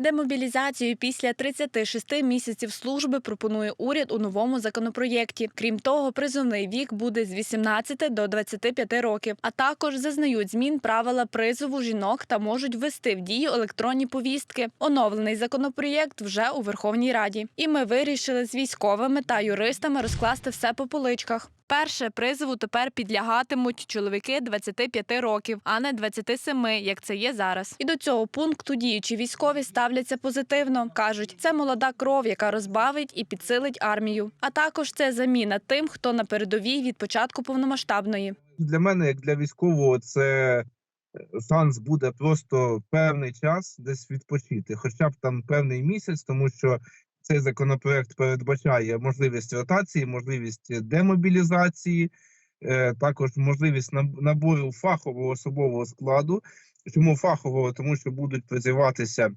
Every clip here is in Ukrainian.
Демобілізацію після 36 місяців служби пропонує уряд у новому законопроєкті. Крім того, призовний вік буде з 18 до 25 років. А також зазнають змін правила призову жінок та можуть ввести в дію електронні повістки. Оновлений законопроєкт вже у Верховній Раді. І ми вирішили з військовими та юристами розкласти все по поличках. Перше призову тепер підлягатимуть чоловіки 25 років, а не 27, як це є зараз. І до цього пункту діючі військові ставляться позитивно. кажуть, це молода кров, яка розбавить і підсилить армію. А також це заміна тим, хто на передовій від початку повномасштабної. для мене, як для військового, це е, шанс буде просто певний час десь відпочити, хоча б там певний місяць, тому що цей законопроект передбачає можливість ротації, можливість демобілізації, е, також можливість наб- набору фахового особового складу. Чому фахового? Тому що будуть призиватися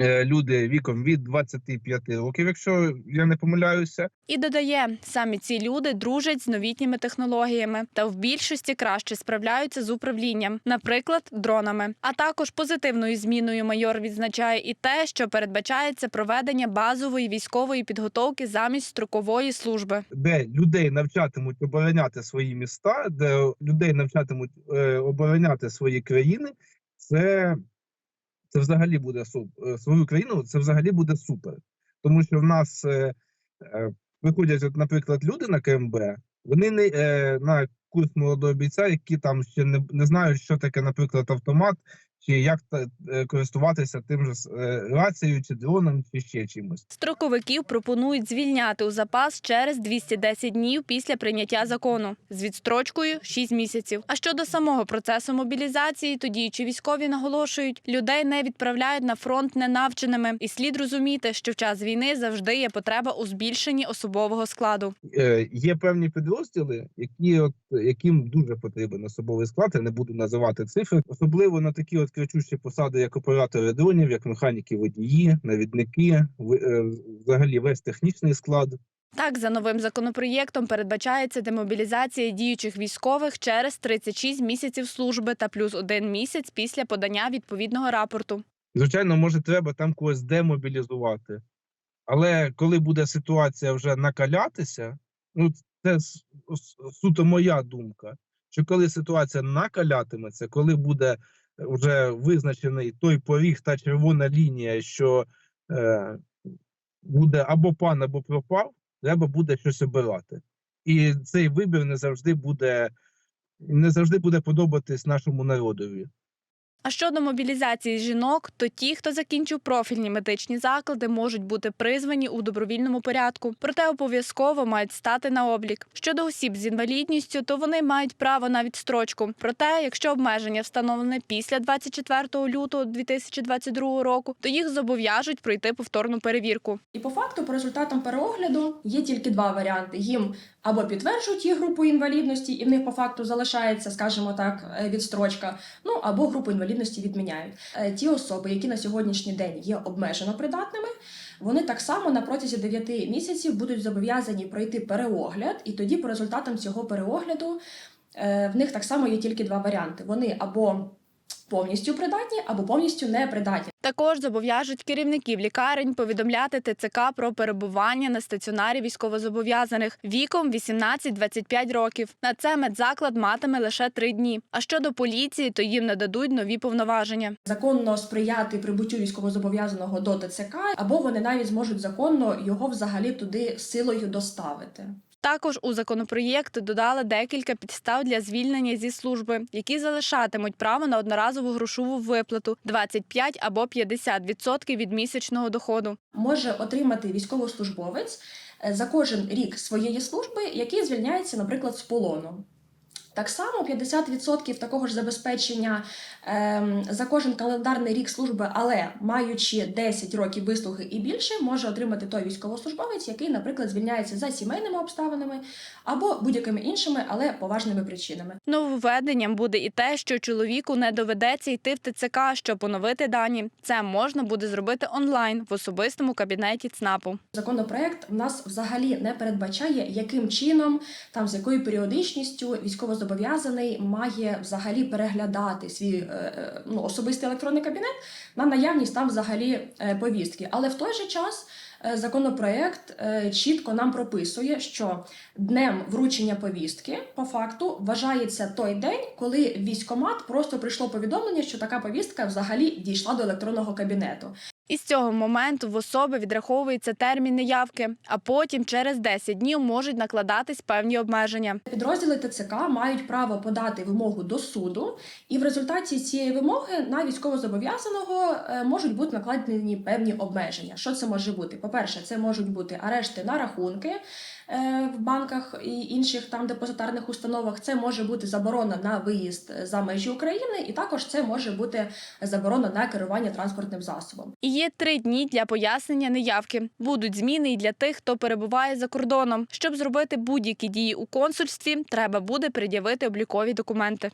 люди віком від 25 років, якщо я не помиляюся. І додає, самі ці люди дружать з новітніми технологіями та в більшості краще справляються з управлінням, наприклад, дронами. А також позитивною зміною майор відзначає і те, що передбачається проведення базової військової підготовки замість строкової служби. де людей навчатимуть обороняти свої міста, де людей навчатимуть е, обороняти свої країни, це, це взагалі буде е, свою країну, це взагалі буде супер. Тому що в нас е, е, виходять, наприклад, люди на КМБ, вони не е, на курс молодого бійця, які там ще не, не знають, що таке, наприклад, автомат, чи як е, користуватися тим же е, рацією, чи дроном, чи ще чимось. Строковиків пропонують звільняти у запас через 210 днів після прийняття закону з відстрочкою 6 місяців. А щодо самого процесу мобілізації, то діючі військові наголошують, людей не відправляють на фронт ненавченими, і слід розуміти, що в час війни завжди є потреба у збільшенні особового складу. е, є певні підрозділи, які от яким дуже потрібен особовий склад. Я не буду називати цифри, особливо на такі от кричущі посади, як оператори дронів, як механіки водії, навідники, е, взагалі весь технічний склад. Так, за новим законопроєктом передбачається демобілізація діючих військових через 36 місяців служби та плюс один місяць після подання відповідного рапорту. Звичайно, може, треба там когось демобілізувати. Але коли буде ситуація вже накалятися, ну це суто моя думка. Що коли ситуація накалятиметься, коли буде вже визначений той поріг та червона лінія, що е, буде або пан, або пропав, треба буде щось обирати. І цей вибір не завжди буде, не завжди буде подобатись нашому народові. А щодо мобілізації жінок, то ті, хто закінчив профільні медичні заклади, можуть бути призвані у добровільному порядку, проте обов'язково мають стати на облік. Щодо осіб з інвалідністю, то вони мають право на відстрочку. Проте, якщо обмеження встановлене після 24 лютого 2022 року, то їх зобов'яжуть пройти повторну перевірку. І по факту, по результатам переогляду, є тільки два варіанти: їм або підтверджують їх групу інвалідності, і в них по факту залишається, скажімо так, е, відстрочка. Ну або групу інвалідності відміняють. Е, Ті особи, які на сьогоднішній день є обмежено придатними. Вони так само на протязі 9 місяців будуть зобов'язані пройти переогляд, і тоді, по результатам цього переогляду, е, в них так само є тільки два варіанти: вони або повністю придатні, або повністю непридатні. Також зобов'яжуть керівників лікарень повідомляти ТЦК про перебування на стаціонарі військовозобов'язаних віком 18-25 років. На це медзаклад матиме лише три дні. А щодо поліції, то їм нададуть нові повноваження. законно сприяти прибуттю військовозобов'язаного до ТЦК, або вони навіть зможуть законно його взагалі туди силою доставити. Також у законопроєкт додали декілька підстав для звільнення зі служби, які залишатимуть право на одноразову грошову виплату 25 або 50% від місячного доходу. Може отримати військовослужбовець е, за кожен рік своєї служби, який звільняється, наприклад, з полону. Так само 50% такого ж забезпечення ем, за кожен календарний рік служби, але маючи 10 років вислуги і більше, може отримати той військовослужбовець, який, наприклад, звільняється за сімейними обставинами або будь-якими іншими, але поважними причинами. Нововведенням буде і те, що чоловіку не доведеться йти в ТЦК, щоб поновити дані. Це можна буде зробити онлайн в особистому кабінеті ЦНАПу. Законопроект в нас взагалі не передбачає, яким чином, там з якою періодичністю військовозобов'язаний військовозобов'язаний має взагалі переглядати свій е, е, ну, особистий електронний кабінет на наявність там взагалі е, повістки. Але в той же час законопроект е, чітко нам прописує, що днем вручення повістки по факту вважається той день, коли військкомат просто прийшло повідомлення, що така повістка взагалі дійшла до електронного кабінету. І з цього моменту в особи відраховується термін неявки, а потім через 10 днів можуть накладатись певні обмеження. Підрозділи ТЦК мають право подати вимогу до суду, і в результаті цієї вимоги на військовозобов'язаного е, можуть бути накладені певні обмеження. Що це може бути? По-перше, це можуть бути арешти на рахунки е, в банках і інших там депозитарних установах. Це може бути заборона на виїзд за межі України, і також це може бути заборона на керування транспортним засобом. І є три дні для пояснення неявки. Будуть зміни і для тих, хто перебуває за кордоном. Щоб зробити будь-які дії у консульстві, треба буде пред'явити облікові документи.